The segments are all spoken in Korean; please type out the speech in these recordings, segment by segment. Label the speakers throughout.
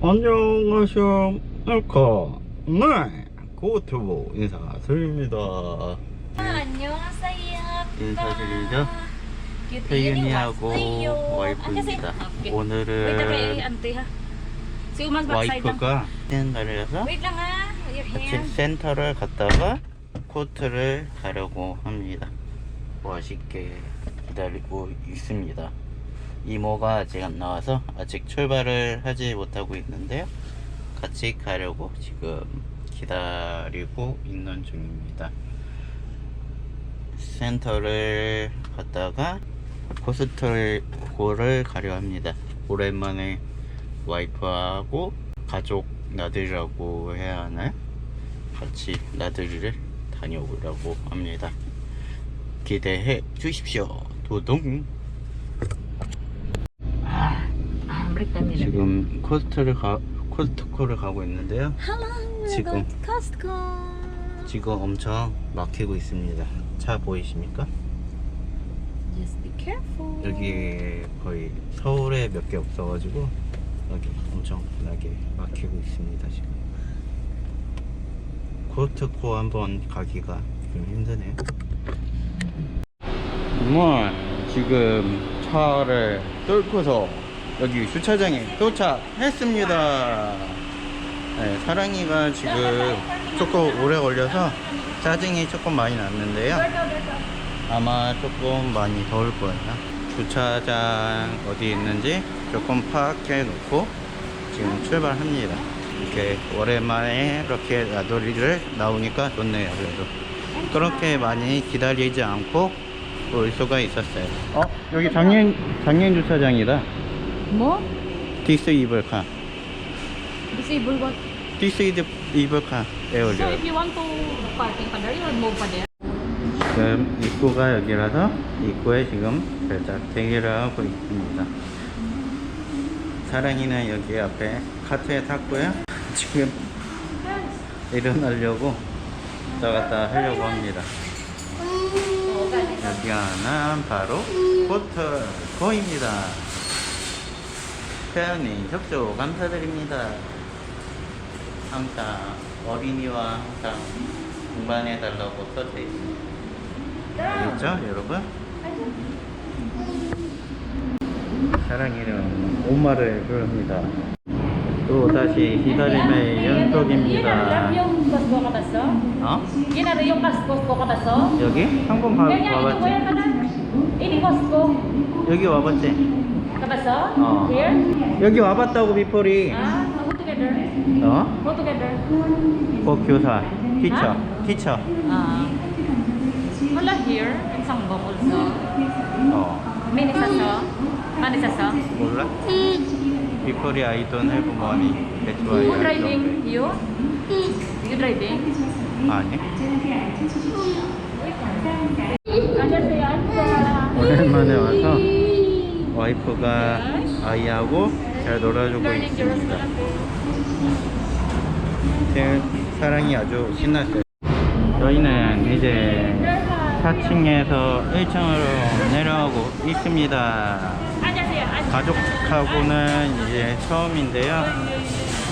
Speaker 1: 안녕하십니까. 네, 고트보 인사드립니다.
Speaker 2: 안녕하세요.
Speaker 1: 인사드리죠. 태윤이하고 와이프입니다. 오늘은 와이프가.
Speaker 2: Your
Speaker 1: 같이
Speaker 2: hand.
Speaker 1: 센터를 갔다가 코트를 가려고 합니다. 멋있게 기다리고 있습니다. 이모가 아직 안 나와서 아직 출발을 하지 못하고 있는데요. 같이 가려고 지금 기다리고 있는 중입니다. 센터를 갔다가 코스털고를 가려 합니다. 오랜만에 와이프하고 가족 나들이라고 해야 하나요? 같이 나들이를 다녀오려고 합니다. 기대해 주십시오. 도동.
Speaker 2: Nila.
Speaker 1: 지금 코스트를 가 코스트코를 가고 있는데요.
Speaker 2: Hello.
Speaker 1: 지금.
Speaker 2: Costco.
Speaker 1: 지금 엄청 막히고 있습니다. 차 보이십니까?
Speaker 2: Just be careful.
Speaker 1: 여기 거의 서울에 몇 개 없어가지고 여기 엄청 나게 막히고 있습니다 지금. 코스트코 한번 가기가 좀 힘드네요. 뭐 지금 차를 뚫고서 여기 주차장에 도착했습니다. 네, 사랑이가 지금 조금 오래 걸려서 짜증이 조금 많이 났는데요. 아마 조금 많이 더울 거예요. 주차장 어디 있는지 조금 파악해 놓고 지금 출발합니다. 이렇게 오랜만에 이렇게 나돌이를 나오니까 좋네요. 그래도 그렇게 많이 기다리지 않고 올 수가 있었어요. 어 여기 장애인 장애인 주차장이다.
Speaker 2: Mo?
Speaker 1: 디스이블 카.
Speaker 2: Disable what?
Speaker 1: 디스이블 카 에어리어.
Speaker 2: So if you want to parking pa there, you would move pa there.
Speaker 1: 지금 입구가 여기라서 입구에 지금 살짝 대기를 하고 있습니다. 사랑이는 여기 앞에 카트에 탔고요. 지금 일어나려고 왔다 갔다 하려고 합니다. 여기는 바로 포털 고입니다. 태양님 협조 감사드립니다. 항상 어린이와 항상 동반해달라고 써져 있습니다. 알겠죠, 여러분? 사랑이는 엄마를 부릅니다. 또 다시 기다림의 연속입니다. 어? 여기? 한번 가, 와봤지? 여기 와봤지?
Speaker 2: So?
Speaker 1: 어.
Speaker 2: Here?
Speaker 1: 여기 와봤다고 미포리.
Speaker 2: Ah, go together.
Speaker 1: 어?
Speaker 2: Go together.
Speaker 1: 어, 교사. 티처.
Speaker 2: 아?
Speaker 1: 티처.
Speaker 2: Ah. Wala here. In Sangbok also.
Speaker 1: 어.
Speaker 2: Minisa so. Manisa so.
Speaker 1: 몰라? 미포리 I don't have money. That's why
Speaker 2: Who
Speaker 1: I
Speaker 2: driving?
Speaker 1: don't.
Speaker 2: You? You driving?
Speaker 1: 아니.
Speaker 2: 안녕하세요.
Speaker 1: 오랜만에 와서 와이프가 아이하고 잘 놀아주고. 있습니다. 제 사랑이 아주 신났어요. 저희는 이제 4층에서 1층으로 내려가고 있습니다. 가족하고는 이제 처음인데요.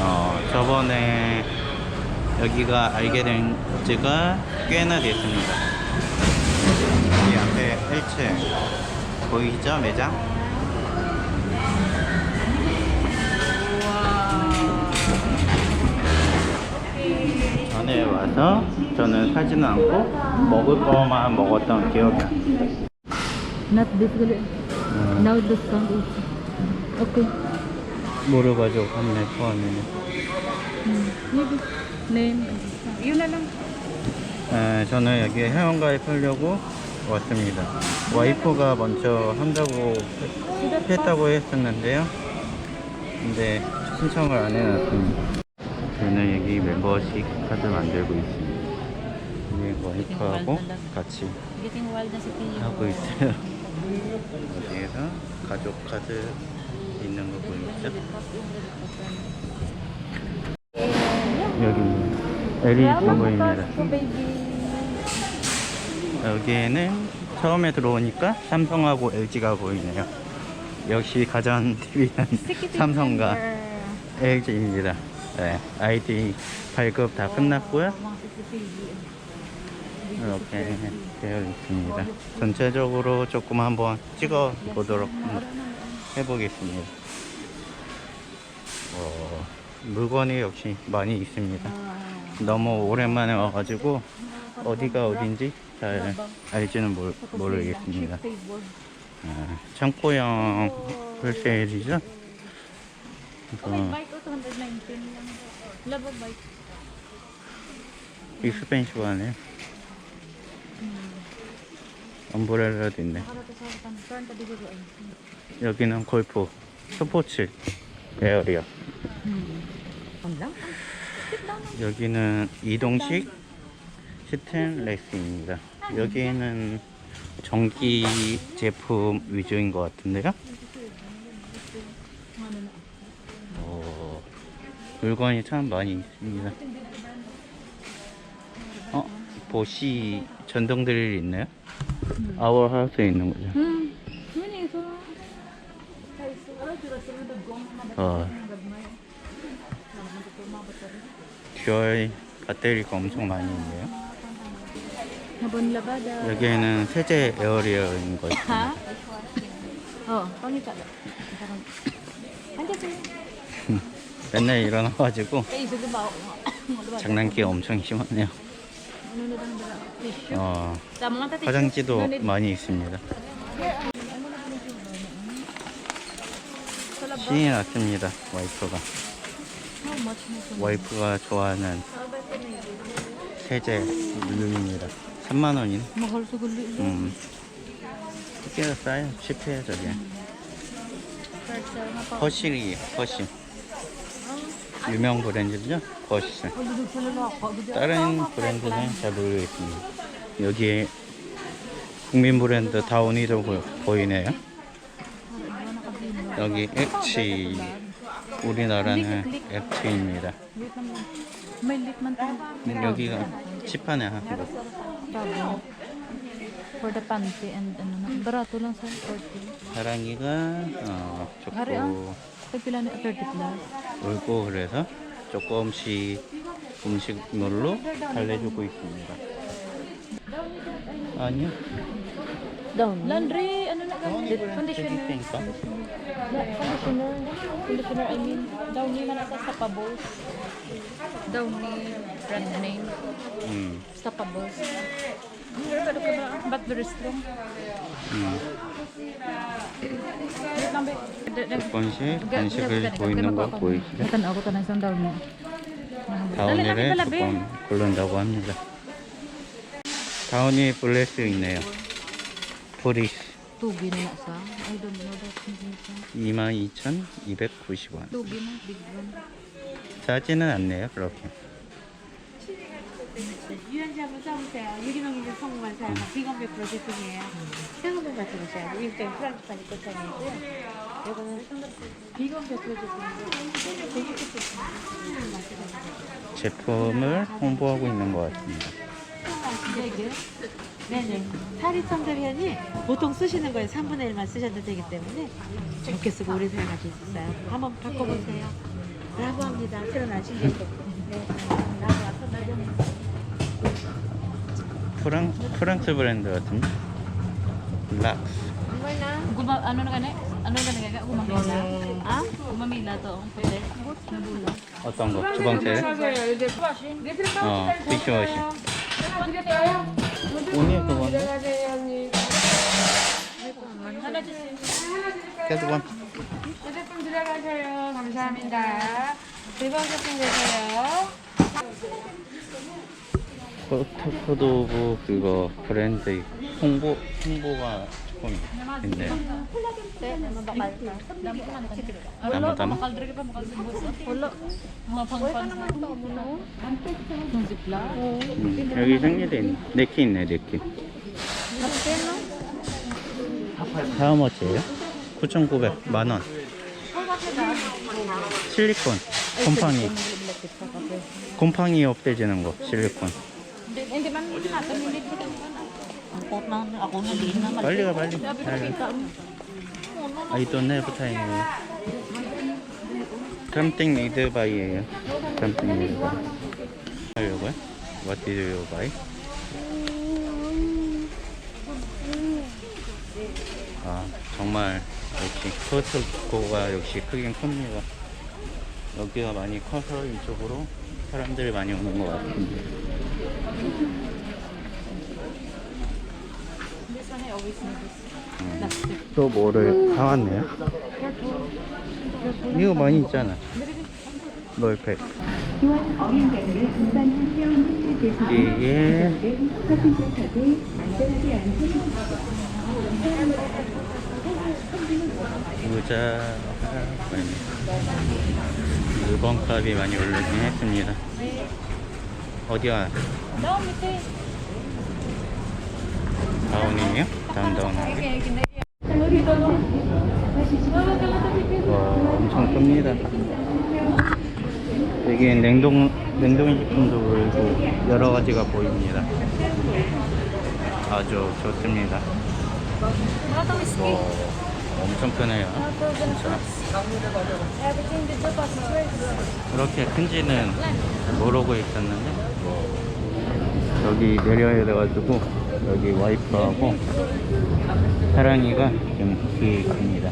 Speaker 1: 어, 저번에 여기가 알게 된 지가 꽤나 됐습니다. 여기 앞에 1층 보이죠 매장? 전에 와서 저는 사지는 않고 먹을 거만 먹었던 기억이 납니다.
Speaker 2: Not this good.
Speaker 1: 음,
Speaker 2: Now this song is okay.
Speaker 1: 갔네 처음에는.
Speaker 2: Maybe name. Yun na lang.
Speaker 1: 네, 저는 여기 회원 가입하려고 왔습니다. 와이프가 먼저 한다고 했다고 했었는데요. 근데 신청을 안 해놨습니다. 멤버십 카드 만들고 있습니다. 여기 와이프하고 같이. 하고 있어요. 여기에서 가족 카드 있는 거 보이죠? 여기 정보입니다.
Speaker 2: baby.
Speaker 1: 여기에는 처음에 들어오니까 삼성하고 LG가 보이네요. 역시 가전 TV는 삼성과 LG입니다. 네, 아이디 발급 다 끝났고요. 이렇게 되어 있습니다. 전체적으로 조금 한번 찍어 보도록 해보겠습니다. 어, 물건이 역시 많이 있습니다. 너무 오랜만에 와가지고 어디가 어딘지 잘 알지는 모르, 모르겠습니다. 아, 창고형 홀세일이죠? 그래서
Speaker 2: Bike ko 219 lang. Labo bike.
Speaker 1: 익스펜시브 하네요. 엄브렐라도 있네. 여기는 골프 스포츠 에어리어. 여기는 이동식 스탠레스입니다. 여기는 전기 제품 위주인 것 같은데요. 어, 물건이 참 많이 있습니다. 어, 보시 전동 드릴 있나요? 아워 하우스에 있는 거죠.
Speaker 2: Eh. So,
Speaker 1: 어, 듀얼 배터리가 엄청 많이 있네요. 여기에는 세제 에어리어인 거 있습니다.
Speaker 2: Ka. Parang, Andiyan sila.
Speaker 1: 맨날 일어나가지고
Speaker 2: Eh?
Speaker 1: 장난기가 엄청 심하네요. 어. 화장지도. 많이 있습니다. 신이 났습니다. 와이프가. 와이프가 좋아하는 세제 물lum입니다. 3만 원이네. 음, 꽤나 싸요. 칩해요 저게.
Speaker 2: First, uh, napa-
Speaker 1: 허실이 허실. 유명 브랜드죠?
Speaker 2: Oh. Dudod-
Speaker 1: 다른 브랜드는 잘 모르겠습니다. 여기에 국민 브랜드 다운이도 보, 보이네요. 여기 엑치 우리나라는
Speaker 2: tayo.
Speaker 1: 여기가 한국.
Speaker 2: Tabo. For the panty and ano na. Barato lang sa 40.
Speaker 1: 사랑이 가 어,
Speaker 2: Hari, ah.
Speaker 1: 좋고
Speaker 2: Pagpila na 30 plus.
Speaker 1: 울고 그래서 조금씩 음식물로 달래주고 있습니다. 아니요.
Speaker 2: I mean. Sa brand name.
Speaker 1: 음,
Speaker 2: Sa
Speaker 1: 음.
Speaker 2: Da-
Speaker 1: 조금씩
Speaker 2: ga-
Speaker 1: 간식을 보이는 거 보이시죠?
Speaker 2: Na isang downy.
Speaker 1: 다운이를 조금 고른다고 합니다. 다운이 블레스 있네요.
Speaker 2: sa.
Speaker 1: 22,290원.
Speaker 2: Tubi na, big one.
Speaker 1: 싸지는 않네요, 그렇게.
Speaker 3: 유연지 한번 써보세요. 유기농 인증 성분만 사용한 비건 100% 제품이에요. 생각만 돼요. 이때 프랑스판이 꽃향이고요. 이거는 비건 100% 제품이고 되게 좋습니다. 맞춰보세요.
Speaker 1: 제품을 홍보하고 있는 것 같습니다.
Speaker 3: 이게 네네. 사리 첨절현이 보통 쓰시는 거에 3분의 1만 쓰셔도 되기 때문에 좋게 쓰고 오래 사용할 수 있어요. 한번 바꿔보세요. 라고 합니다. 틀어나신 게 네. 라고 앞서 나좀
Speaker 1: 프랑, 프랑스 브랜드 같은데? 락스.
Speaker 2: Guma, ano na gani? Ano na gani? Gumamila.
Speaker 3: 아?
Speaker 2: Gumamila to. ang puti. Nabula.
Speaker 1: 어떤 거? 주방채? 어, 디시워시. 오늘 그건데?
Speaker 3: 휴대폰 들어가세요. 감사합니다. 대박 제품 되세요.
Speaker 1: 포토포도부 그거 브랜드 홍보, 홍보가 조금 있네요.
Speaker 2: Zipla.
Speaker 1: 음, 여기 생리대 있네. 네키 있네, 네키. 하우머치예요? 9,900 만원. 실리콘 곰팡이 곰팡이 없애지는 거 실리콘
Speaker 2: Hindi man natin hindi kita. Ang pot na ako na din na
Speaker 1: 빨리 가 빨리 잘. I don't have time. 자 something need buy예요. something need buy. 하려고요? What did you buy? 아 정말 역시 코스트코가 역시 크긴 큽니다. 여기가 많이 커서 이쪽으로 사람들이 많이 오는 것 같습니 또 뭐를 사왔네요? 이거 많이 있잖아. 롤팩. 이게 의자 물건값이 많이 오르긴 했습니다. 어디야?
Speaker 2: Down 밑에.
Speaker 1: 다운이에요? 다운 다운하게? 와 엄청 큽니다. 여기 냉동 냉동식품도 보이고 여러 가지가 보입니다. 아주 좋습니다. 와 엄청 크네요.
Speaker 2: Fruits.
Speaker 1: 그렇게 큰지는 모르고 있었는데 여기 내려야 돼가지고 여기 와이프하고 사랑이가 좀 기입니다.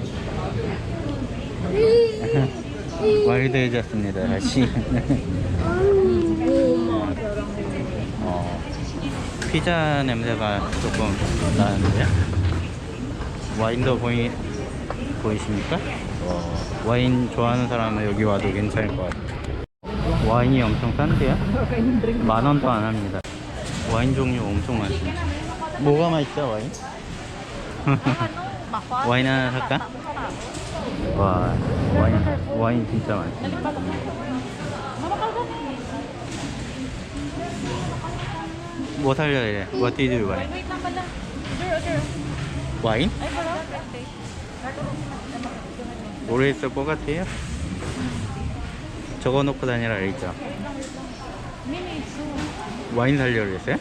Speaker 1: 와일드해졌습니다 다시. 어, 피자 냄새가 조금 나는데요. 와인도 보이, 보이십니까? 어, 와인 좋아하는 사람은 여기 와도 괜찮을 것 같아요 와인이 엄청 싼데요? 만 원도 안 합니다. 와인 종류 엄청 많습니다. 뭐가 맛있어 와인? 와인 하나 살까? 와 와인 와인 진짜 많습니다. 뭐 살려야 돼? What did you buy? 와인?
Speaker 2: Wala.
Speaker 1: 모르겠을 것 같아요. 적어놓고 다니라 그랬죠.
Speaker 2: Mini soup.
Speaker 1: 와인 살려고 그랬어요?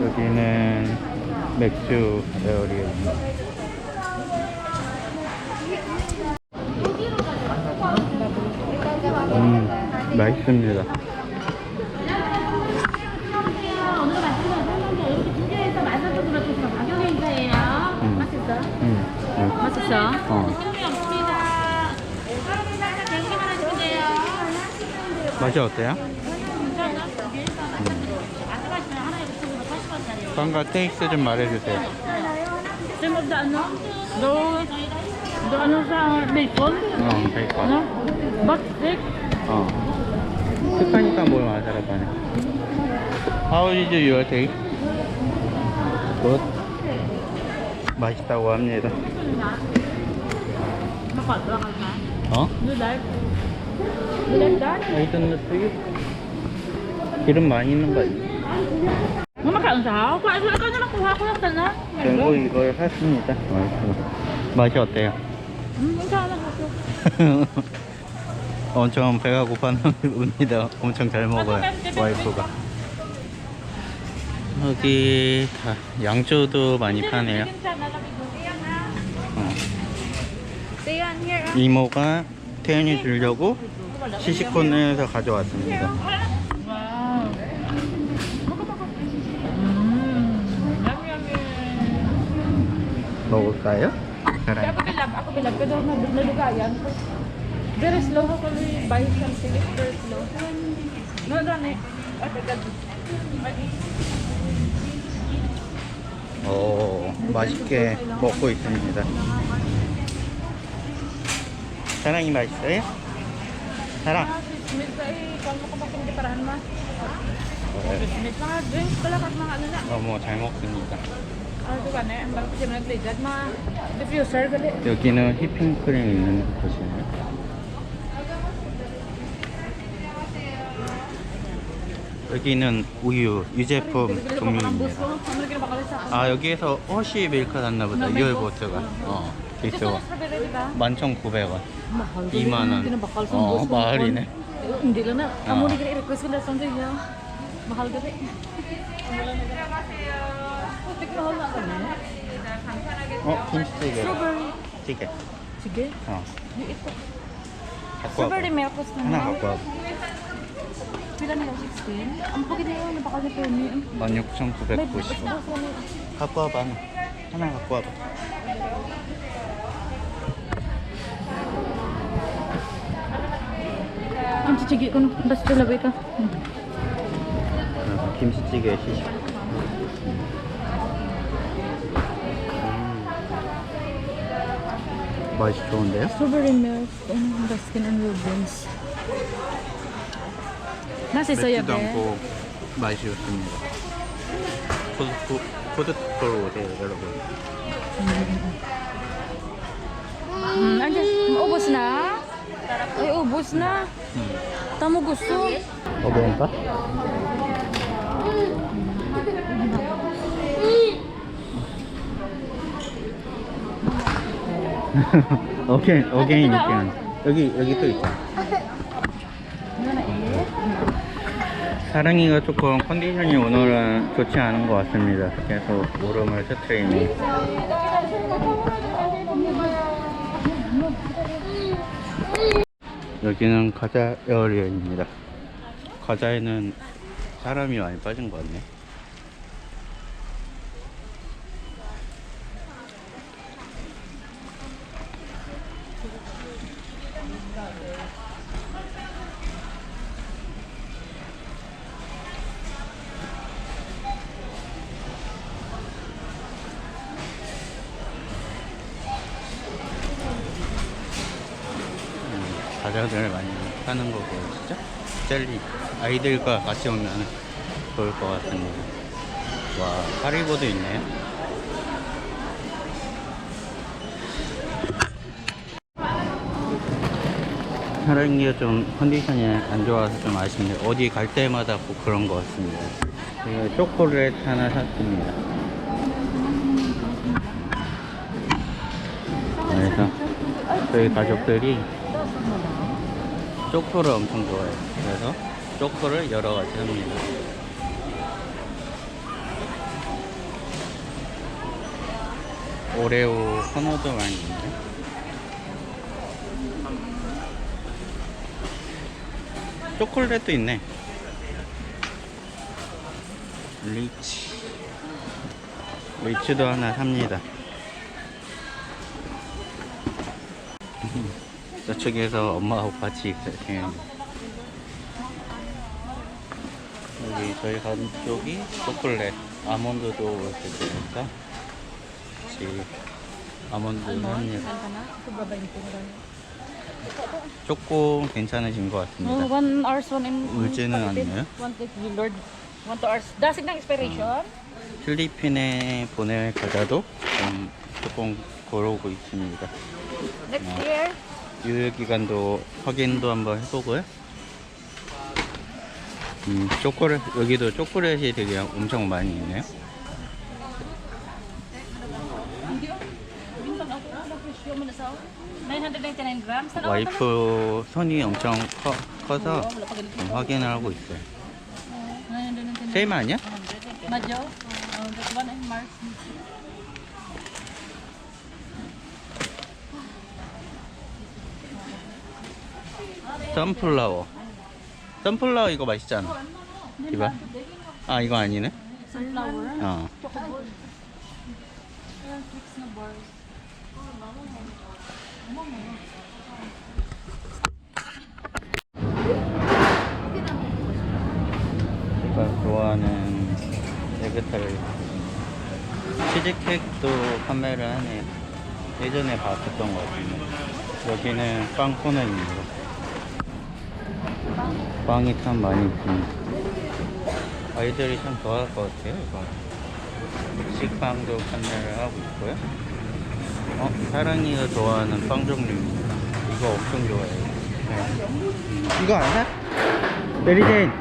Speaker 1: 여기는 맥주 에어리입니다. 음, 맛있습니다.
Speaker 4: 맛이
Speaker 1: 어때요?
Speaker 4: 아까시면 하나에 붙으면 80원짜리.
Speaker 1: 빵과 테이스 좀 말해주세요.
Speaker 4: Ano? Ano bacon?
Speaker 1: 어, 베이컨. 어. 뭘 하네. How is your take? Good. 맛있다고 합니다. 어?
Speaker 4: You?
Speaker 1: To you. 기름 많이 있는 거 아니야?
Speaker 4: Ka naman kuha ko lang sana.
Speaker 1: 결국 이걸 샀습니다. 맛이 어때요?
Speaker 4: Hmm, ko.
Speaker 1: 엄청 배가 고팠습니다. 엄청 잘 먹어요. 와이프가. 여기 다 양조도 많이 파네요. 어.
Speaker 2: Ah.
Speaker 1: 이모가 태연이 주려고 시식콘에서 가져왔습니다.
Speaker 4: Mmm.
Speaker 1: 먹을까요? 오, 맛있게 먹고 있습니다. 사랑이 맛있어요? 사랑.
Speaker 2: Eh.
Speaker 1: 네. 너무 잘 먹습니다. 여기는 휘핑크림 있는 곳이네요. 여기는 우유, 유제품 종류입니다. 아 여기에서 허쉬 밀크 샀나 보다. 이열보트가. 어,
Speaker 2: Gusto
Speaker 1: 있어.
Speaker 2: mo strawberry, di ba?
Speaker 1: 11,900원.
Speaker 2: Mahal.
Speaker 1: 2만 원.
Speaker 2: Ginabakal sa
Speaker 1: 어,
Speaker 2: bus.
Speaker 1: 마을이네.
Speaker 2: hindi lang na.
Speaker 1: Ah.
Speaker 2: Amo ni kaya request ko na sa niya. Mahal gani. Putik mahal na kami.
Speaker 1: 어 김치찌개. 찌개
Speaker 2: Sige.
Speaker 1: 어. 갖고 와봐
Speaker 2: milk
Speaker 1: 하나. 갖고 와봐
Speaker 2: Pila niya 16? Ang pagod na yun, napakali ko yun.
Speaker 1: 16,990원 갖고 와봐 하나 갖고 와봐
Speaker 2: 김치찌개 talaga ito.
Speaker 1: 어, 김치찌개 시식 음. 맛이 좋은데요?
Speaker 2: And Baskin and Robbins. Nasa soya
Speaker 1: 맵지도. 않고 맛이 좋습니다 푸드, 푸드코로 오세요 여러분
Speaker 2: Hmm, ubus na. Tamo gusto.
Speaker 1: 어려운가? 오케이 오케이 니까 여기 여기 또 있다. 사랑이가 조금 컨디션이 오늘은 좋지 않은 것 같습니다. 계속 무릎을 스트레이닝 여기는 과자 에어리어입니다. 과자에는 사람이 많이 빠진 것 같네 과자들 많이 파는 거고 진짜? 젤리 아이들과 같이 오면 좋을 것 같습니다 와 하리보도 있네요 사랑이가 좀 컨디션이 안 좋아서 좀 아쉽네요 어디 갈 때마다 꼭 그런 것 같습니다. 제가 초콜릿 하나 샀습니다. 그래서 저희 가족들이 초코를 엄청 좋아해요. 그래서 초코를 여러 가지 합니다. 오레오 선호도 많이 있네. 초콜릿도 있네. 리치. 리치도 하나 삽니다. 저쪽에서 엄마하고 같이 있어요. 여기 저희 가족이 초콜릿, 아몬드도 이렇게 되니까 같이 아몬드 합니다. 초코 괜찮으신 것 같습니다.
Speaker 2: one hours, one in...
Speaker 1: 울지는 않나요?
Speaker 2: One take you, Lord. One to hours. Dasig ng expiration?
Speaker 1: 필리핀에 보낼 과자도 좀 조금 고르고 있습니다.
Speaker 2: Next
Speaker 1: 어.
Speaker 2: year?
Speaker 1: 유효기간도 확인도 한번 해보고요. 음, 초콜릿, 여기도 초콜릿이 되게 엄청 많이 있네요.
Speaker 2: Bintang ako. Ano presyo mo na sa 999 grams? Saan ako
Speaker 1: 와이프 손이 엄청 커, 좀 확인을 하고 있어요.
Speaker 2: 999.
Speaker 1: 세임 아니야?
Speaker 2: Madyo? Oh, this one in Mars.
Speaker 1: 선플라워. 선플라워 이거 맛있잖아. 이봐. 아, 이거 아니네? 어. 제가 좋아하는 에그타를 치즈케이크도 판매를 하네요. 예전에 봤었던 것 같은데 여기는 빵 코너입니다. 빵이 참 많이 있습니다. 아이들이 참 좋아할 것 같아요. 이거 식빵도 판매를 하고 있고요. 어, 사랑이가 좋아하는 빵 종류입니다. 이거 엄청 좋아해요. 네. 이거 안 사? 메리제인.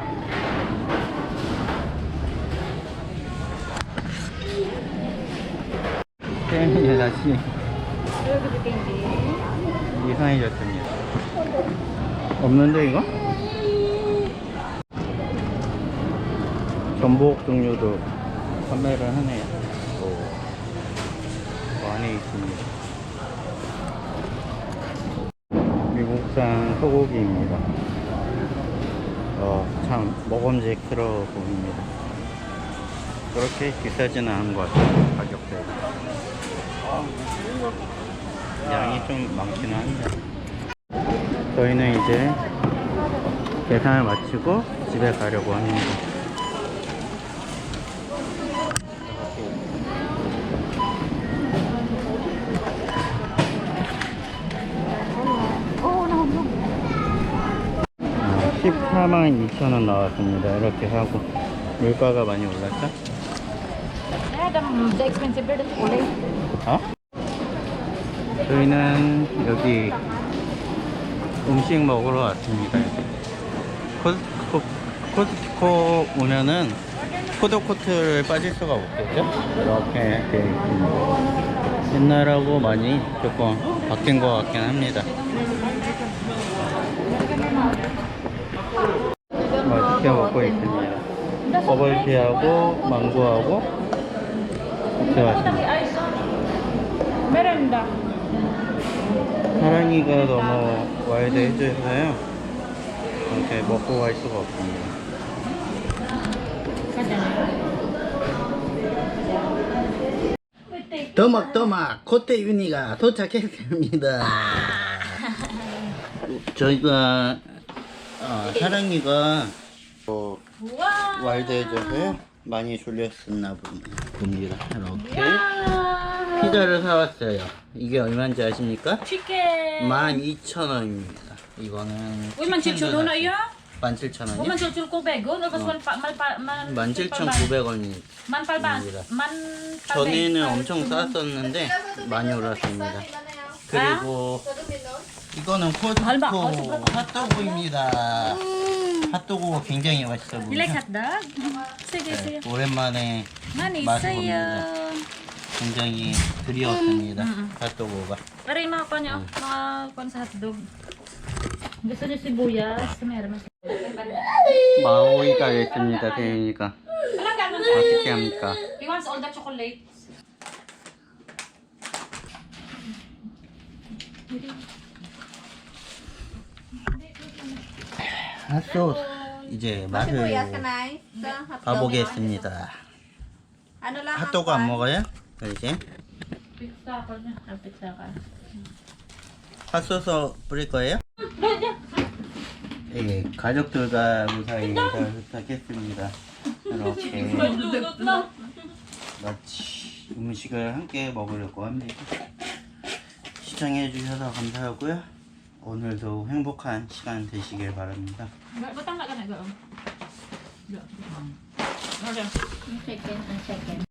Speaker 1: 태민이 다시 이상해졌습니다. 없는데 이거? 전복 종류도 판매를 하네요. 오, 그 안에 있습니다. 미국산 소고기입니다. 어, 참 먹음직스러워 보입니다. 그렇게 비싸지는 않은 것 같아요. 가격대가. 양이 좀 많기는 한데. 저희는 이제 계산을 마치고 집에 가려고 합니다. 14만 2천 원 나왔습니다. 이렇게 하고 물가가 많이 올랐죠? 어? 저희는 여기 음식 먹으러 왔습니다. 코스트코, 코스트코 오면은 푸드코트를 빠질 수가 없겠죠? 이렇게 되어 있습니다. 옛날하고 많이 조금 바뀐 것 같긴 합니다. 맛있게 먹고 있습니다. 버블티하고 망고하고 같이 왔습니다.
Speaker 2: Merenda.
Speaker 1: 사랑이가 너무 와이드 해줘서요. 이렇게 먹고 갈 수가 없습니다. 또막또막 코테 윤이가 도착했습니다. 저희가 어, 사랑이가 어, 와이드 해줘서요. 많이 졸렸었나 봅니다. 이렇게 피자를 사왔어요. 이게 얼마인지 아십니까?
Speaker 4: Chicken.
Speaker 1: 12,000원입니다. 이거는
Speaker 4: Uy, man chichul na iya.
Speaker 1: 17,000원이요?
Speaker 4: Uy, man chichul ko bego. Nagkas man pa man pa man.
Speaker 1: 17,900원입니다.
Speaker 4: Man palba.
Speaker 1: 입니다.
Speaker 4: Man
Speaker 1: 전에는 엄청 쌌었는데 많이 올랐습니다. 그리고 이거는 코스코
Speaker 4: 어,
Speaker 1: 핫도그입니다. 핫도그가 굉장히 맛있어
Speaker 4: You like
Speaker 1: 보이죠?
Speaker 4: Sige, sige.
Speaker 1: 네, 오랜만에 맛을 봅니다.
Speaker 4: yun.
Speaker 1: 굉장히 그리웠습니다. 핫도그가.
Speaker 4: Pero yung mga kanya, mga kwan sa hotdog. Gusto niyo sibuyas? Meron mas.
Speaker 1: 마오이가 됐습니다. 태윤이가 어떻게 합니까?
Speaker 4: He wants all the chocolate.
Speaker 1: 핫소스 이제 맛을. 봐보겠습니다. 핫도그 안? 먹어요?
Speaker 4: ka.
Speaker 1: 핫소스 뿌릴 거예요? 예, 가족들과 무사히 도착했습니다. 이렇게 마치 음식을 함께 먹으려고 합니다. 시청해 주셔서 감사하고요. 오늘도 행복한 시간 되시길 바랍니다.
Speaker 4: Ka na, go. Go. Okay.
Speaker 2: Chicken and chicken.